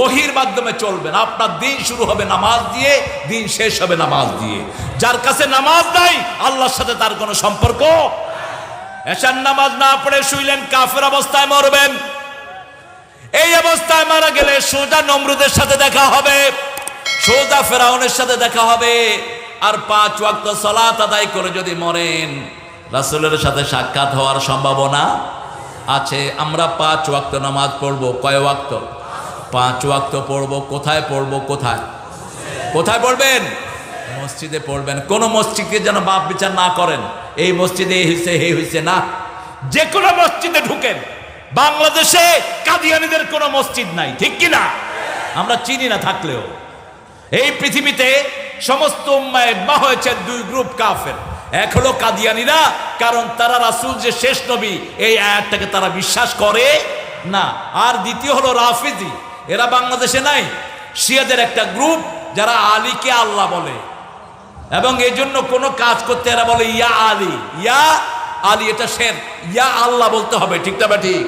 ওহির মাধ্যমে চলবেন। আপনার দিন শুরু হবে নামাজ দিয়ে, দিন শেষ হবে নামাজ দিয়ে। যার কাছে নামাজ নাই, আল্লাহর সাথে তার কোনো সম্পর্ক এশার নামাজ না পড়ে শুইলেন, কাফের অবস্থায় মরবেন। এই অবস্থায় মারা গেলে সোজা নমরুদের সাথে দেখা হবে, সোজা ফেরাউনের সাথে দেখা হবে। আর পাঁচ ওয়াক্ত সলাত আদায় করে যদি মরেন, রাসূলের সাথে সাক্ষাৎ হওয়ার সম্ভাবনা আছে। আমরা পাঁচ ওয়াক্ত নামাজ পড়ব। কয় ওয়াক্ত? পাঁচ ওয়াক্ত পড়ব, কোথায় পড়ব, কোথায়? কোথায় পড়বেন? মসজিদে পড়বেন। কোন মসজিদকে যেন বাপ বিচার না করেন। এই মসজিদে এই হয়েছে এই হয়েছে না। যে কোনো মসজিদে ঢুকেন। বাংলাদেশে কাদিয়ানিদের কোনো মসজিদ নাই, ঠিক কি না আমরা চিনি না থাকলেও। এই পৃথিবীতে সমস্ত মা হয়েছে দুই গ্রুপ কাফের। এক হলো কাদিয়ানিরা, কারণ তারা রাসুল যে শেষ নবী, এই আয়াতটাকে তারা বিশ্বাস করে না। আর দ্বিতীয় হলো রাফিজি। এরা বাংলাদেশে নাই। শিয়াদের একটা গ্রুপ যারা আলীকে আল্লাহ বলে। এবং এই জন্য কোনো কাজ করতে এরা বলে, ইয়া আলী ইয়া আলী, এটা শের। ইয়া আল্লাহ বলতে হবে, ঠিক বা ঠিক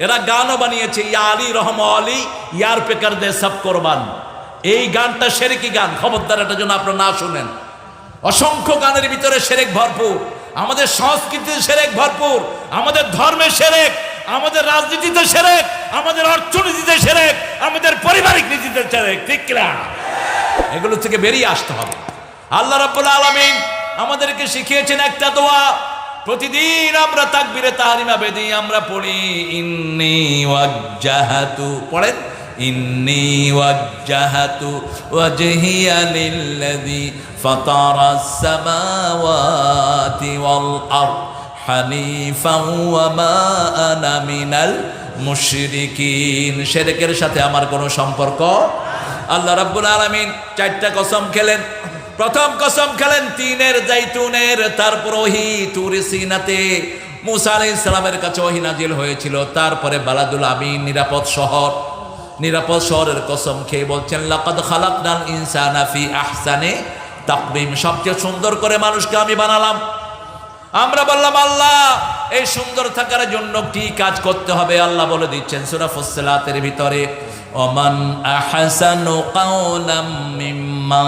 এরা গানও বানিয়েছে, ইয়া আলী রহম আলী, ইয়ার পেকার দে সব কোরবান। এই গানটা সেরেকি গান? খবরদার, এটা যেন আপনারা না শুনেন। অসংখ্য গানের ভিতরে সেরেক ভরপুর। আমাদের সংস্কৃতিতে সেরেক ভরপুর। আমাদের ধর্মের সেরেক। আমাদের রাজনীতিতে সেরেক। আমাদের অর্থনীতিতে সেরেক আমাদের পারিবারিক নীতিতে সেরেক ঠিক কিনা? এগুলো থেকে বেরিয়ে আসতে হবে। আল্লাহ রাব্বুল আলামিন আমাদেরকে শিখিয়েছেন একটা দোয়া, প্রতিদিন আমরা তাকবিরে তাহরিমা বেদি আমরা পড়ি, ইন্নি ওয়াজ্জাহাতু পড়েন? ইন্নি ওয়াজ্জাহাতু ওয়াজহিয়া লিল্লাযী ফাতারাস সামাওয়াতি ওয়াল আরদ হানিফাও ওয়া মা আনা মিনাল মুশরিকিন শিরকের সাথে আমার কোনো সম্পর্ক? আল্লাহ রাব্বুল আলামিন চারটা কসম খেলেন। প্রথম কসম খেলেন তিনের জাইতুনের, তারপর ওহি তুরি সিনাতে। মুসা আলাইহিস সালামের কাছে ওহি নাজিল হয়েছিল। তারপরে বালাদুল আমিন নিরাপদ শহর, নিরাপদ শহরের কসম খেয়ে বলছেন, লাকাদ খালাকনাল ইনসানা ফি আহসানে তাকবিম সবচেয়ে সুন্দর করে মানুষকে আমি বানালাম। আমরা বললাম, আল্লাহ, এই সুন্দর থাকার জন্য কি কাজ করতে হবে? আল্লাহ বলে দিচ্ছেন সূরা ফুসসিলাতের ভিতরে, ওমান আহসানু কাওলাম মিম্মা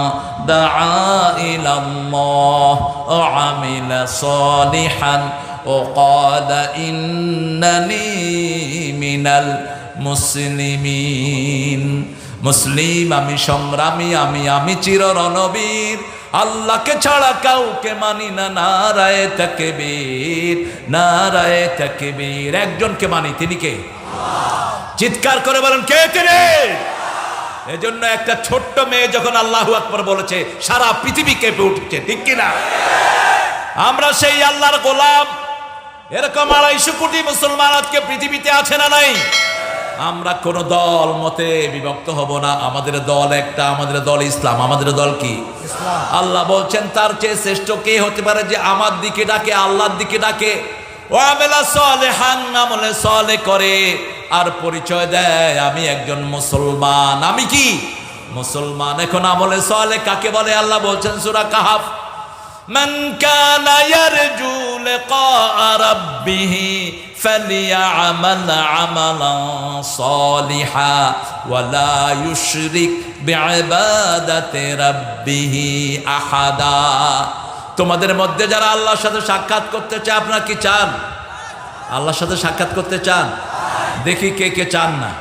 দাআ ইলাল্লাহ ওয়া আমিলা সালিহান ক্বালা ইন্নানি মিনাল মুসলিমিন। মুসলিম, আমি সংগ্রামী, আমি আমি চির রণবীর আল্লাহকে ছাড়া কাউকে মানি না। নারায় তাকবীর নারায় তাকবীর। একজনকে মানি তিনি কে? চিৎকার করে বলেন কে তিনি? এজন্য একটা ছোট্ট মেয়ে যখন আল্লাহু আকবার বলেছে সারা পৃথিবী কেঁপে উঠছে ঠিক কিনা? আমরা সেই আল্লাহর গোলাম। এরকম আড়াইশো কোটি মুসলমান আজকে পৃথিবীতে আছে না নাই? আমরা কোন দল মতে বিভক্ত হব না। আমাদের দল একটা আমাদের দল ইসলাম। আমাদের দল কি? আল্লাহ বলছেন তার চেয়ে শ্রেষ্ঠ কে হতে পারে যে আমার দিকে ডাকে আল্লাহর দিকে ডাকে? করে। আর পরিচয় দেয় আমি একজন মুসলমান। আমি কি? মুসলমান। এখন আমলে সলে কাকে বলে? আল্লাহ বলছেন সুরা কাহাফ। من كان يرجو لقاء ربه فليعمل عملا صالحا ولا يشرك بعبادة ربه أحدا তোমাদের মধ্যে যারা আল্লাহর সাথে সাক্ষাৎ করতে চায় আপনারা কি চান আল্লাহর সাথে সাক্ষাৎ করতে চান দেখি কে কে চান না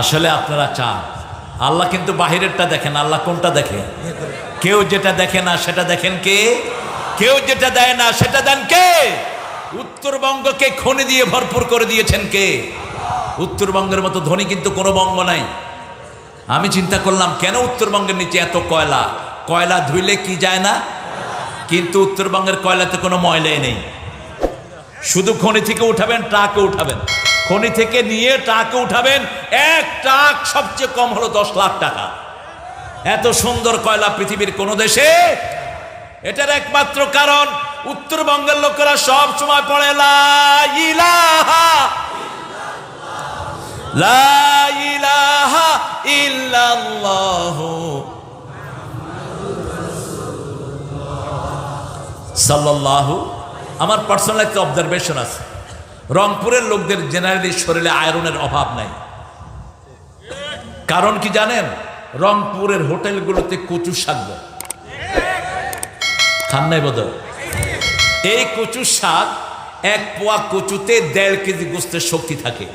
আসলে আপনারা চান আল্লাহ কিন্তু বাহিরেরটা দেখেন, আল্লাহ কোনটা দেখে? কেউ যেটা দেখে না, সেটা দেখেন কে? কেউ যেটা দেয় না, সেটা দেন কে? উত্তরবঙ্গকে খনি দিয়ে ভরপুর করে দিয়েছেন কে? উত্তরবঙ্গের মতো ধনী কিন্তু কোনো বঙ্গ নাই। আমি চিন্তা করলাম, কেন উত্তরবঙ্গের নিচে এত কয়লা? কয়লা ধুইলে কি যায় না? কিন্তু উত্তরবঙ্গের কয়লাতে কোনো ময়লাই নেই। শুধু খনি থেকে উঠাবেন ট্রাকে উঠাবেন। খনি থেকে নিয়ে ট্রাকে উঠাবেন, এক ট্রাক সবচেয়ে কম হলো দশ লাখ টাকা। এত সুন্দর কয়লা পৃথিবীর কোন দেশে? এটার একমাত্র কারণ, উত্তরবঙ্গের লোকেরা সব সময় পড়ে সাল্লাল্লাহু। আমার পার্সোনাল একটা অবজারভেশন আছে। রংপুরের লোকদের জেনারেলি শরীরে আয়রনের অভাব নাই। কারণ কি জানেন? রংপুরের হোটেলগুলোতে কচু শাক দেয়। খান নাই বোধ? এই কচু শাক এক পোয়া কচুতে দেড় কেজি গোস্তের শক্তি থাকে।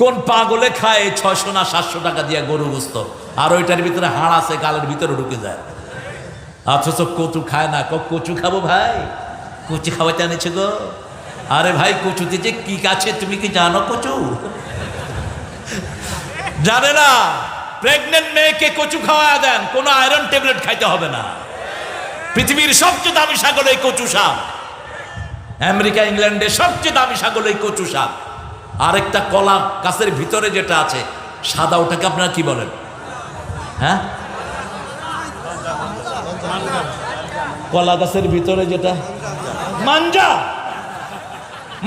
কোন পাগলে খায় ছয়শো না সাতশো টাকা দিয়ে গরু গোস্ত, আর ওইটার ভিতরে হাড় আছে, গালের ভিতরে ঢুকে যায়। অথচ কচু খায় না। কচু খাব ভাই? কচু খাওয়াতে আনেছে গো। আরে ভাই, কচুতে যে কি আছে তুমি কি জানো কচু? জানে না প্রেগনেন্ট মেয়েকে কচু খাওয়া দেন, কোনো আয়রন ট্যাবলেট খাইতে হবে না। পৃথিবীর সবচেয়ে দামি হলো এই কচু শাক। আমেরিকা ইংল্যান্ডে সবচেয়ে দামি হলো এই কচু শাক। আরেকটা কলা গাছের ভিতরে যেটা আছে, সাদা, ওটাকে আপনারা কি বলেন? হ্যাঁ? কলা গাছের ভিতরে যেটা? মাঞ্জা!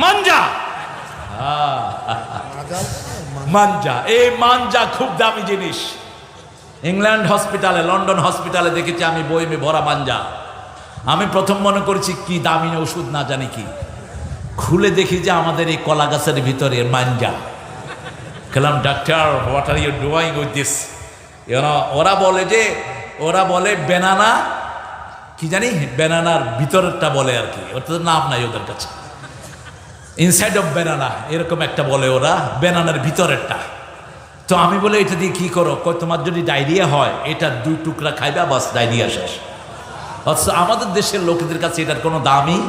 মাঞ্জা। মাঞ্জা। এই মাঞ্জা খুব দামি জিনিস। ইংল্যান্ড হসপিটালে, লন্ডন হসপিটালে দেখেছি আমি বইমে ভরা মাঞ্জা। আমি প্রথম মনে করেছি, কি দামি ওষুধ না জানি কি। খুলে দেখি যে আমাদের এই কলা গাছের ভিতরে মাঞ্জা। খেলাম, doctor what are you doing with this ওরা বলে যে, ওরা বলে বেনানা কি জানি? বেনানার ভিতরেরটা বলে আর কি। ওটা তো নাম নাই ওদের কাছে। ইনসাইড অফ বেনানা এরকম একটা বলে ওরা বেনানার ভিতরেরটা। তো আমি বলে, এটা দিয়ে কি করো? তোমার যদি ডায়রিয়া হয়, এটা দুই টুকরা খাইবা, বাস ডায়রিয়া শেষ। অথচ আমাদের দেশের লোকেদের কাছে এটার কোনো দামই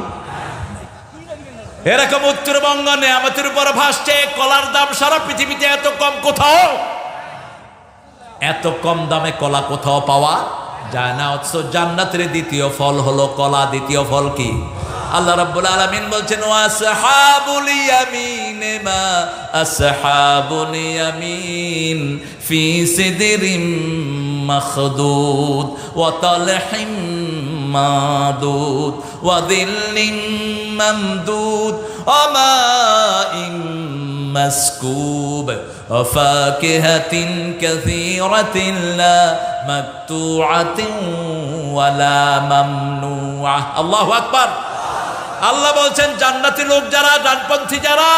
এরকম উত্তরবঙ্গ নেয়ামতের উপর ভাসছে, কলার দাম সারা পৃথিবীতে এত কম কোথাও? এত কম দামে কলা কোথাও পাওয়া যায় না। অথচ জান্নাতের দ্বিতীয় ফল হলো কলা, দ্বিতীয় ফল কি? আল্লাহ রাব্বুল আলামিন বলছেন ওয়াসহাবুল ইয়ামিন মা আসহাবুল ইয়ামিন ফি সিদরিম মাখদুদ ওয়া তালহিম মাদুদ ওয়া দিল্লিম মামদুদ ওয়া মাইন مسكوب وفاكهة كثيرة لا مقطوعة ولا ممنوعة الله أكبر আল্লাহ বলছেন, জান্নাতি লোক যারা, ডানপন্থী যারা,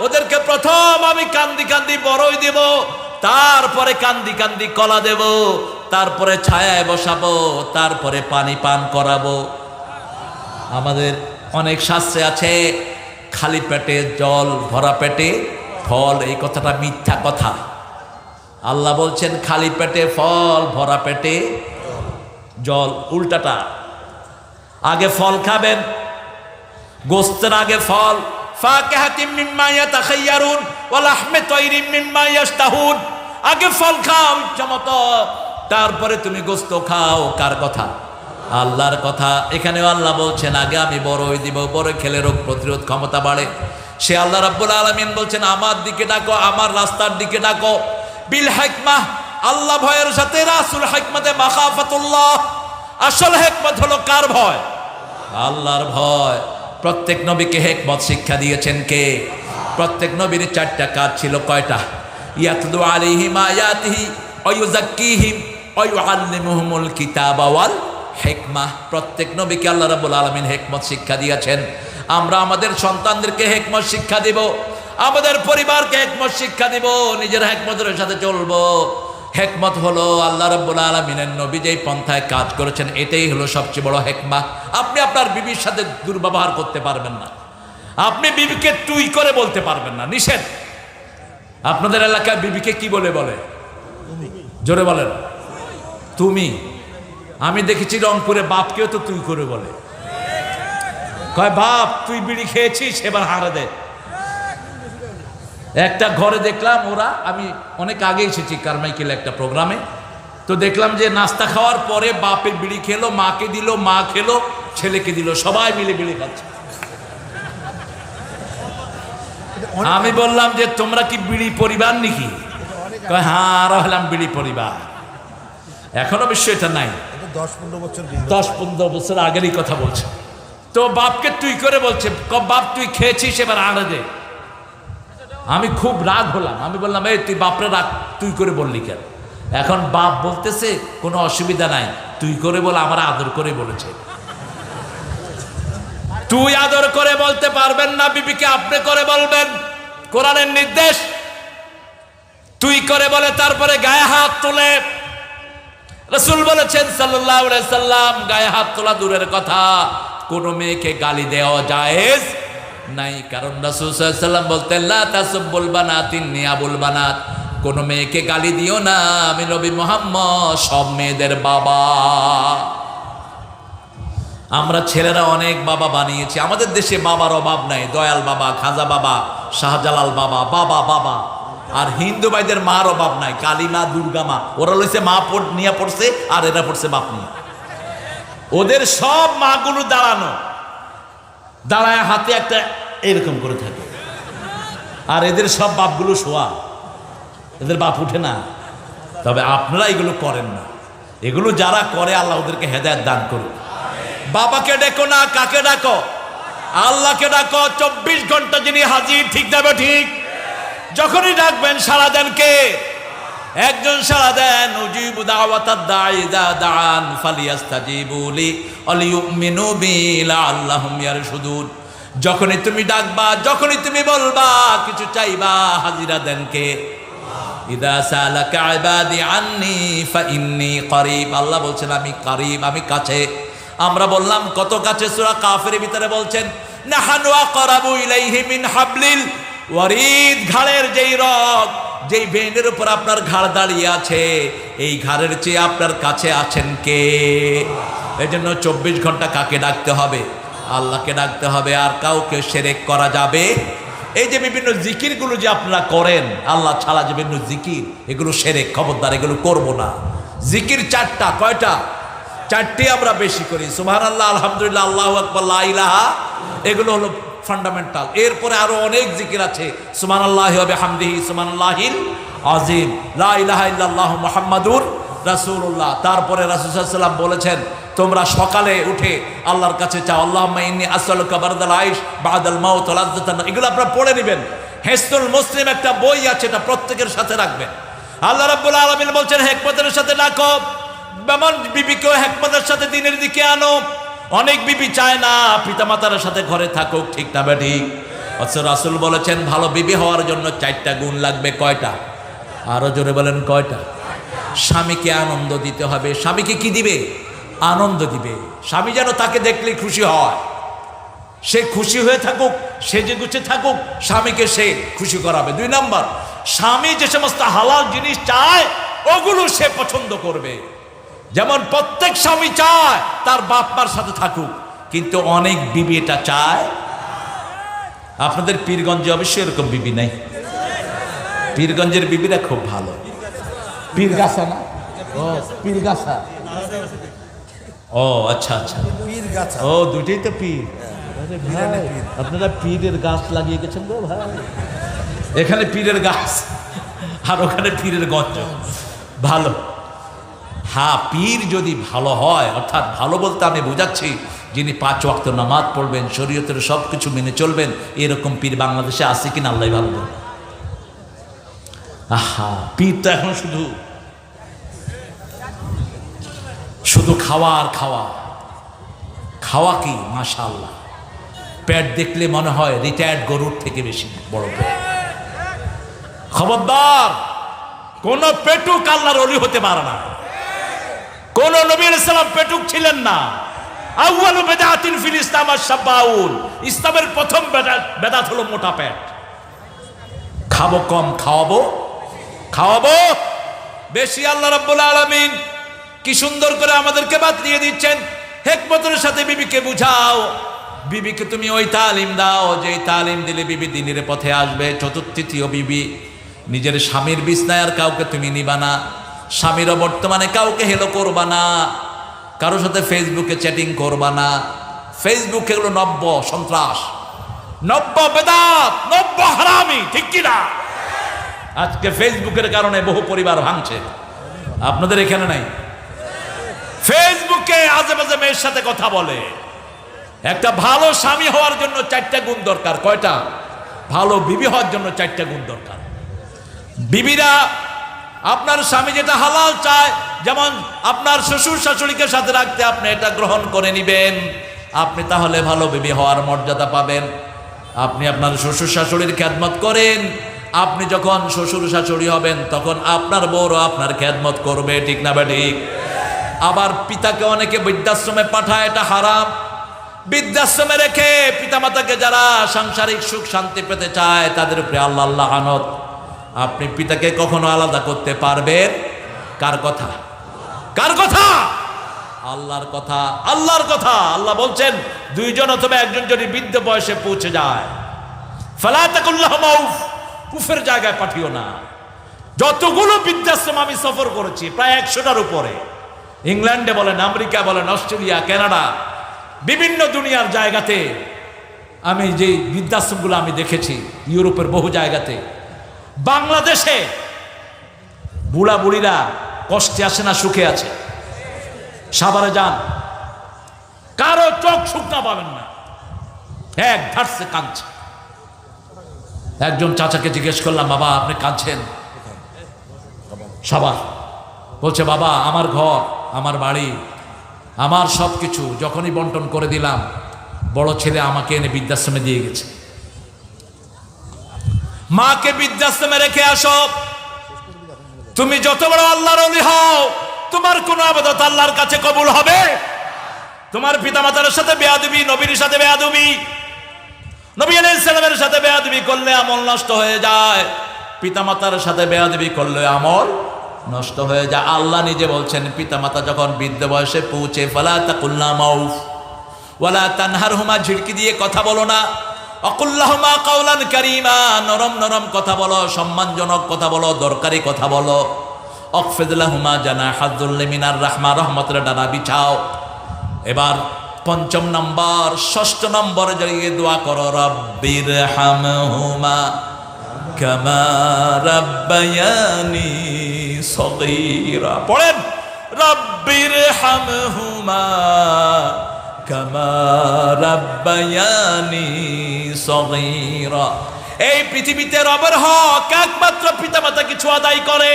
ওদেরকে প্রথম আমি কান্দি কান্দি বড়ই দেব, তারপরে কান্দি কান্দি কলা দেব, তারপরে ছায়ায় বসাবো, তারপরে পানি পান করাবো। আমাদের অনেক শাস্ত্রে আছে, খালি পেটে জল, ভরা পেটে ফল, এই কথাটা মিথ্যা কথা। আল্লাহ বলছেন, খালি পেটে ফল, ভরা পেটে জল, উল্টাটা। আগে ফল খাবেন গোস্তের আগে ফল। আগে ফল খাও ইচ্ছামতো তারপরে তুমি গোস্ত খাও। কার কথা? আল্লাহর কথা। এখানেও আল্লাহ বলছেন, আগে আমি বড়ই দিব, বড় খেলে রোগ প্রতিরোধ ক্ষমতা বাড়ে। সে আল্লাহ রাব্বুল আলামিন বলছেন, আমার দিকে ডাকো, আমার রাস্তার দিকে ডাকো। বিল হিকমাহ আল্লাহ ভয়ের সাথে রাসূল হিকমতে মাখাফাতুল্লাহ। আসল হেকমত হলো কার ভয়? আল্লাহর ভয়। প্রত্যেক নবীকে হেকমত শিক্ষা দিয়েছেন কে? প্রত্যেক নবীর চারটা কাজ ছিল কয়টা? ইয়াতলু আলাইহিম আয়াতিহি ওয়া ইউযাক্কিহিম ওয়া ইউআল্লিমুহুমুল কিতাবা ওয়াল হিকমাহ প্রত্যেক নবীকে আল্লাহ রাব্বুল আলামিন হেকমত শিক্ষা দিয়েছেন। আমরা আমাদের সন্তানদেরকে হেকমত শিক্ষা দিব, আমাদের পরিবারকে হেকমত শিক্ষা দিব, নিজের হেকমতের সাথে চলবো। হেকমত হলো আল্লাহ রব্বুল আলমিনের নবী যেই পন্থায় কাজ করেছেন, এটাই হলো সবচেয়ে বড় হেকমা। আপনি আপনার বিবির সাথে দুর্ব্যবহার করতে পারবেন না। আপনি বিবিকে তুই করে বলতে পারবেন না। নিষেধ। আপনাদের এলাকায় বিবিকে কি বলে বলে? জোরে বলেন। তুমি। আমি দেখেছি রংপুরে বাপকেও তো তুই করে বলে। কয়, বাপ, তুই বিড়ি খেয়েছিস? এবার হারে দে। একটা ঘরে দেখলাম ওরা আমি অনেক আগে এসেছি কারমাইকেল একটা প্রোগ্রামে তো দেখলাম যে নাস্তা খাওয়ার পরে বাপের বিড়ি খেলো মাকে দিল মা খেলো ছেলেকে দিল সবাই মিলে বিড়ি খাচ্ছে। আমি বললাম যে তোমরা কি বিড়ি পরিবার নাকি? হ্যাঁ আরও হলাম বিড়ি পরিবার। এখন অবশ্য এটা নাই। দশ পনেরো বছর দশ পনেরো বছর আগেরই কথা বলছে। তো বাপকে তুই করে বলছে বাপ তুই খেয়েছিস এবার আড়ে দে। আমি খুব রাগ হলাম। আমি বললাম, এই, তুই বাপরে রাগ, তুই করে বললি কেন? এখন বাপ বলতেছে, কোনো অসুবিধা নাই, তুই করে বলে, আমার আদর করে বলেছে। তুই আদর করে বলতে পারবেন না, বিবিকে আপনি করে বলবেন। কোরআনের নির্দেশ, তুই করে বলে তারপরে গায়ে হাত তোলে। রসুল বলেছেন সাল্লাম, গায়ে হাত তোলা দূরের কথা। কোনো মেয়েকে গালি দেওয়া জায়েজ নাই। কারণ রসুল সাল্লাম বলতেন, লা তাসুব্বুল বানাতিন নিয়াবুল বানাত। কোন মেয়েকে গালি দিও না, আমি নবী মোহাম্মদ, সব মেয়েদের বাবা। আমরা ছেলেরা অনেক বাবা বানিয়েছি। আমাদের দেশে বাবার অভাব নাই। দয়াল বাবা, খাজা বাবা, শাহজালাল বাবা বাবা বাবা। আর হিন্দু ভাইদের মার অভাব নাই। কালী মা দুর্গা মা ওরা লইছে মা নিয়ে পড়ছে, আর এরা পড়ছে বাপ নিয়ে। ওদের সব মাগুলো দাঁড়ানো। দাঁড়ায় হাতে একটা এরকম করে থাকে। আর এদের সব বাপগুলো শোয়া। এদের বাপ উঠে না। তবে আপনারা এগুলো করেন না। এগুলো যারা করে, আল্লাহ ওদেরকে হেদায়ত দান করুন বাবাকে ডেকো না, কাকে ডাকো? আল্লাহকে ডাকো। চব্বিশ ঘণ্টা যিনি হাজির, ঠিক দেবে ঠিক? যখনই ডাকবেন সারা দেন কে? একজন সারা দেন লাআল্লাহুম ইয়ারশুদুন। যখনই তুমি ডাকবা, যখনই তুমি বলবা, কিছু চাইবা, হাজিরা দেন কে? আল্লাহ বলছেন, আমি করিব, আমি কাছে। আমরা বললাম, কত কাছে সূরা কাফের ভিতরে বলছেন ওয়ারিদ। ঘাড়ের যেই রগ যেই ভেনের উপর আপনার ঘাড় দাঁড়িয়ে আছে, এই ঘাড়ের চেয়ে আপনার কাছে আছেন কে? এই জন্য চব্বিশ ঘণ্টা কাকে ডাকতে হবে? আল্লাহকে ডাকতে হবে, আর কাউকে সেরেক করা যাবে। এই যে বিভিন্ন জিকিরগুলো যে আপনারা করেন, আল্লাহ ছাড়া যে বিভিন্ন জিকির, এগুলো সেরেক, খবরদার, এগুলো করব না। জিকির চারটা, কয়টা? চারটি আমরা বেশি করি। সুবহান আল্লাহ আলহামদুলিল্লাহ, আল্লাহ আকবর, লা ইলাহা। এগুলো হলো ফান্ডামেন্টাল এরপরে আরও অনেক জিকির আছে। সুমান আল্লাহ হামদিহি সুমান আল্লাহিল আজিম লা ইলাহা ইল্লাল্লাহ মুহাম্মাদুর রাসূলুল্লাহ, তারপরে রাসূলুল্লাহ বলেছেন, তোমরা সকালে উঠে আল্লাহর কাছে চাও আল্লাহ ইন্নী আসআলুকা বারদাল আইশ বাদাল মাউত এগুলো আপনারা পড়ে নেবেন। হেসনুল মুসলিম একটা বই আছে, এটা প্রত্যেকের সাথে রাখবেন। আল্লাহ রাব্বুল আলামিন বলছেন, হেকমতের সাথে ডাকো বেমন বিবিকেও হেকমতের সাথে দিনের দিকে আনো। অনেক বিবি চায় না, পিতামাতার সাথে ঘরে থাকুক, ঠিক না ঠিক? অথচ রাসুল বলেছেন, ভালো বিবি হওয়ার জন্য চারটা গুণ লাগবে, কয়টা? আরও জোরে বলেন, কয়টা? স্বামীকে আনন্দ দিতে হবে। স্বামীকে কি দিবে? আনন্দ দিবে। স্বামী যেন তাকে দেখলে খুশি হয়। সে খুশি হয়ে থাকুক, সেজে গুছে থাকুক, স্বামীকে সে খুশি করাবে। দুই নাম্বার, স্বামী যে সমস্ত হালাল জিনিস চায়, ওগুলো সে পছন্দ করবে। যেমন প্রত্যেক স্বামী চায়, তার বাপ মার সাথে থাকুক। কিন্তু অনেক বিবি এটা চায়। আপনাদের পীরগঞ্জে অবশ্যই এরকম বিবি নাই। পীরগঞ্জের বিবিরা খুব ভালো। পীরগাছা না? ও পীরগাছা। ও আচ্ছা আচ্ছা। পীর গাছা ও দুটেই তো পীর। আপনারা পীরের গাছ লাগিয়ে গেছেন গো ভাই। এখানে পীরের গাছ আর ওখানে পীরের গঞ্জ ভালো। হ্যাঁ পীর যদি ভালো হয় অর্থাৎ ভালো বলতে আমি বোঝাচ্ছি যিনি পাঁচ ওয়াক্ত নামাজ পড়বেন শরীয়তের সব কিছু মেনে চলবেন এরকম পীর বাংলাদেশে আছে কিনা আল্লাহ ভালো। আহা, পীর তো এখন শুধু শুধু খাওয়া আর খাওয়া। খাওয়া কি? মাশাল্লাহ পেট দেখলে মনে হয় রিটায়ার্ড গরুর থেকে বেশি বড় খবরদার, কোন পেটুক আল্লাহর অলি হতে পারে না। কোন নবী সালাম পেটুক ছিলেন না। আউয়ালু বেদাতিন ফিল ইসলাম আশ-শাবাউল ইসলামের প্রথম বেদাত বেদাত হলো মোটা পেট। খাব কম, খাওয়াবো খাওয়াবো। বেশি আল্লাহ রাব্বুল আলামিন কি সুন্দর করে আমাদেরকে বাদ দিয়ে দিচ্ছেন। হেকমতের সাথে বিবিকে বুঝাও। বিবিকে তুমি ওই তালিম দাও যে তালিম দিলে বিবি দিনের পথে আসবে। চতুর্থীয় বিবি, নিজের স্বামীর বিছনায় আর কাউকে তুমি নিবা না। স্বামীরও বর্তমানে কাউকে হেলো করবা না। কারোর সাথে ফেসবুকে চ্যাটিং করবা না। ফেসবুক এগুলো নব্য সন্ত্রাস। নব্য বেদাত, নব্য হারামি, ঠিক কিনা? আজকে ফেসবুকের কারণে বহু পরিবার ভাঙছে। আপনাদের এখানে নাই? ফেসবুকে আজে বাজে মেয়ের সাথে কথা বলে। একটা ভালো স্বামী হওয়ার জন্য চারটা গুণ দরকার। কয়টা? ভালো বিবি হওয়ার জন্য চারটা গুণ দরকার। বিবিরা আপনার স্বামী যেটা হালাল চায়, যেমন আপনার শ্বশুর শাশুড়িকে সাথে রাখতে আপনি এটা গ্রহণ করে নিবেন। আপনি তাহলে ভালো বিবি হওয়ার মর্যাদা পাবেন। আপনি আপনার শ্বশুর শাশুড়ির খ্যাদমত করেন। আপনি যখন শ্বশুর শাশুড়ি হবেন, তখন আপনার বউরও আপনার খেদমত করবে, ঠিক না বা ঠিক? আবার পিতাকে অনেকে বৃদ্ধাশ্রমে পাঠায়, এটা হারাম। বৃদ্ধাশ্রমে রেখে পিতামাতাকে যারা সাংসারিক সুখ শান্তি পেতে চায়, তাদের উপরে আল্লাহ আল্লাহ আনত আপনি পিতাকে কখনো আলাদা করতে পারবেন? কার কথা? কার কথা? আল্লাহর কথা। আল্লাহর কথা। আল্লাহ বলছেন, দুইজন অথবা একজন যদি বৃদ্ধ বয়সে পৌঁছে যায় ফালাতাকুল্লাহ মাউফ। কুফের জায়গায় পাঠিও না। যতগুলো বৃদ্ধাশ্রম আমি সফর করেছি, প্রায় একশোটার উপরে। ইংল্যান্ডে বলেন, আমেরিকা বলেন, অস্ট্রেলিয়া, কানাডা, বিভিন্ন দুনিয়ার জায়গাতে আমি যে বৃদ্ধাশ্রমগুলো আমি দেখেছি, ইউরোপের বহু জায়গাতে। বাংলাদেশে বুড়া বুড়িরা কষ্টে আসে না, সুখে আছে? সাভারে যান। কারও চোখ শুকনা পাবেন না। এক ধারসে কাঁদছে। একজন চাচাকে জিজ্ঞেস করলাম, বাবা, আপনি কাঁদছেন? সবার। বলছে, বাবা, আমার ঘর, আমার বাড়ি, আমার সব কিছু যখনই বন্টন করে দিলাম, বড় ছেলে আমাকে এনে বৃদ্ধাশ্রমে দিয়ে গেছে। মাকে বৃদ্ধাশ্রমে রেখে আসো। তুমি যত বড় আল্লাহর অলি হও, তোমার কোন আবাদত আল্লাহর কাছে কবুল হবে? তোমার পিতামাতার সাথে বেয়াদবি, নবীর সাথে বেয়াদবি নবী আলাইহিস সালামের সাথে বেয়াদবি করলে আমল নষ্ট হয়ে যায়। পিতামাতার সাথে বেয়াদবি করলে আমল নষ্ট হয়ে যায়। আল্লাহ নিজে বলছেন, পিতামাতা যখন বৃদ্ধ বয়সে পৌঁছে, ফালা তাকুল্লা মাউফ, ওয়ালা তানহার হুমা ঝিড়কি দিয়ে কথা বলো না। অকুল্লাহমা কাউলান কারিমা নরম নরম কথা বলো, সম্মানজনক কথা বলো, দরকারি কথা বলো। অকফেদুল্লাহুমা জানা হাজুল্লিমিনার রাহমা রহমতের ডানা বিছাও। এবার পঞ্চম নম্বর, ষষ্ঠ নম্বরে জড়িয়ে দোয়া করো, রব্বির হামহুমা কামা রাব্বায়ানি সগীরা। পড়েন, রব্বির হামহুমা কামা রাব্বায়ানি এই পৃথিবীতে রবের হক একমাত্র পিতামাতা কিছু আদায় করে।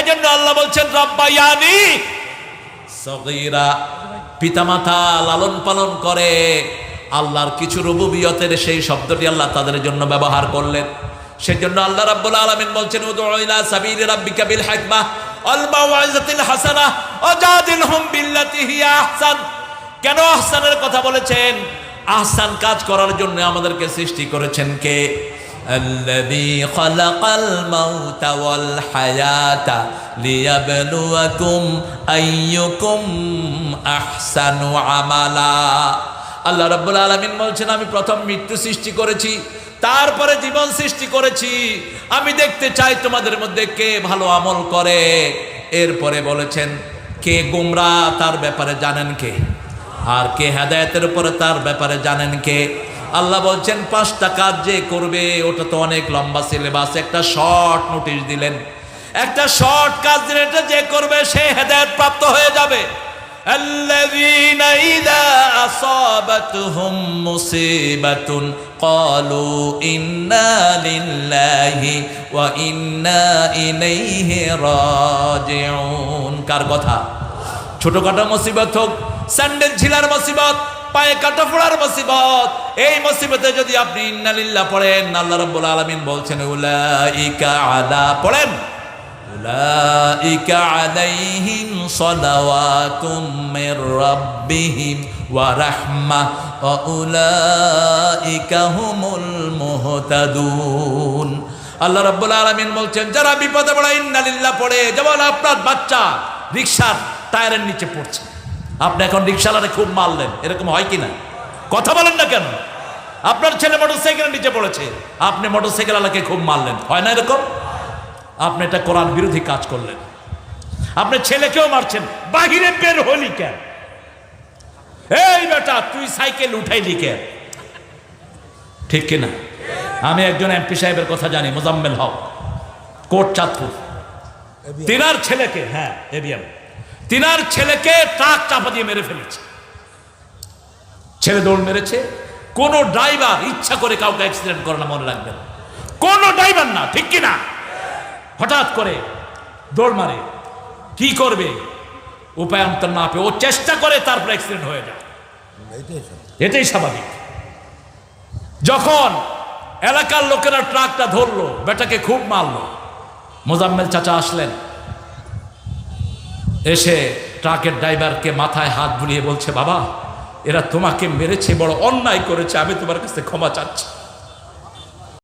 এজন্য আল্লাহ বলছেন, রব্বায়ানি সগীরা। পিতামাতা লালন পালন করে, আল্লাহর কিছু রুবুবিয়তের সেই শব্দটি আল্লাহ তাদের জন্য ব্যবহার করলেন। সেজন্য আল্লাহ রাব্বুল আলামিন বলছেন, উদউ ইলা সাবিল রাব্বিকা বিল হিকমা ওয়াল মাওয়াইজাতিল হাসানাহ ওয়াজাদিলহুম বিল্লাতি হিয়া আহসান। কেন আহসানের কথা বলেছেন? আহসান কাজ করার জন্য আমাদেরকে সৃষ্টি করেছেন কে? الذي خلق الموت والحياة ليبلوكم أيكم أحسن عملا আল্লাহ রাব্বুল আলামিন বলছেন আমি প্রথম মৃত্যু সৃষ্টি করেছি তারপরে জীবন সৃষ্টি করেছি আমি দেখতে চাই তোমাদের মধ্যে কে ভালো আমল করে এরপরে বলেছেন কে গুমরা তার ব্যাপারে জানেন কে আর কে হেদায়তের উপরে তার ব্যাপারে জানেন কে আল্লাহ বলছেন পাঁচটা কাজ যে করবে ওটা তো অনেক লম্বা সিলেবাস একটা শর্ট নোটিশ দিলেন একটা শর্ট কাজ দিলেন এটা যে করবে সে হেদায়ত প্রাপ্ত হয়ে যাবে الذين إذا أصابتهم مصيبة قالوا إنا لله وإنا إليه راجعون কার কথা ছোটখাটো মুসিবত হোক স্যান্ডেল ঝিলার মুসিবত পায়ে কাটা ফোড়ার মুসিবত। এই মুসিবতে যদি আপনি ইন্নালিল্লাহ পড়েন, আল্লাহ রাব্বুল আলামিন বলছেন, উলাইকা আলা, পড়েন। উলাইকা আলাইহিম সালাওয়াতুম মির রাব্বিহিম ওয়া রাহমাহ ওয়া উলাইকা হুমুল মুহতাদুন। আল্লাহ রাব্বুল আলামিন বলছেন, যারা বিপদে পড়ে, ইন্নালিল্লাহ পড়ে, যেমন আপনার বাচ্চা রিকশার টায়ারের নিচে পড়ছে। আপনি এখন রিক্সাওয়ালারে খুব মারলেন এরকম হয় কি না কথা বলেন না কেন? আপনার ছেলে মোটরসাইকেলের নিচে পড়েছে আপনি মোটরসাইকেল আলাকে খুব মারলেন হয় না এরকম? আপনি এটা কোরআন বিরোধী কাজ করলেন। আপনি ছেলেকেও মারছেন বাহিরে বের হলি কেন? এই বেটা তুই সাইকেল উঠাইলি কেন? ঠিক কিনা? আমি একজন এমপি সাহেবের কথা জানি মোজাম্মেল হক কোট চাঁদপুর। তিনার ছেলেকে হ্যাঁ এবিএম। তিনার ছেলেকে ট্রাক চাপা দিয়ে মেরে ফেলেছে। ছেলে দৌড় মেরেছে। কোন ড্রাইভার ইচ্ছা করে কাউকে অ্যাক্সিডেন্ট করে না মনে রাখবেন। কোন ড্রাইভার না, ঠিক কি না হঠাৎ করে দৌড় মারে। কি করবে? উপায় অন্তর না পেয়ে ও চেষ্টা করে তারপর অ্যাক্সিডেন্ট হয়ে যায়। এটাই স্বাভাবিক। যখন এলাকার লোকেরা ট্রাকটা ধরলো, বেটাকে খুব মারলো। মোজাম্মেল চাচা আসলেন। এসে ট্রাকের ড্রাইভারকে মাথায় হাত বুলিয়ে বলছে, বাবা, এরা তোমাকে মেরেছে, বড় অন্যায় করেছে, আমি তোমার কাছে ক্ষমা চাচ্ছি।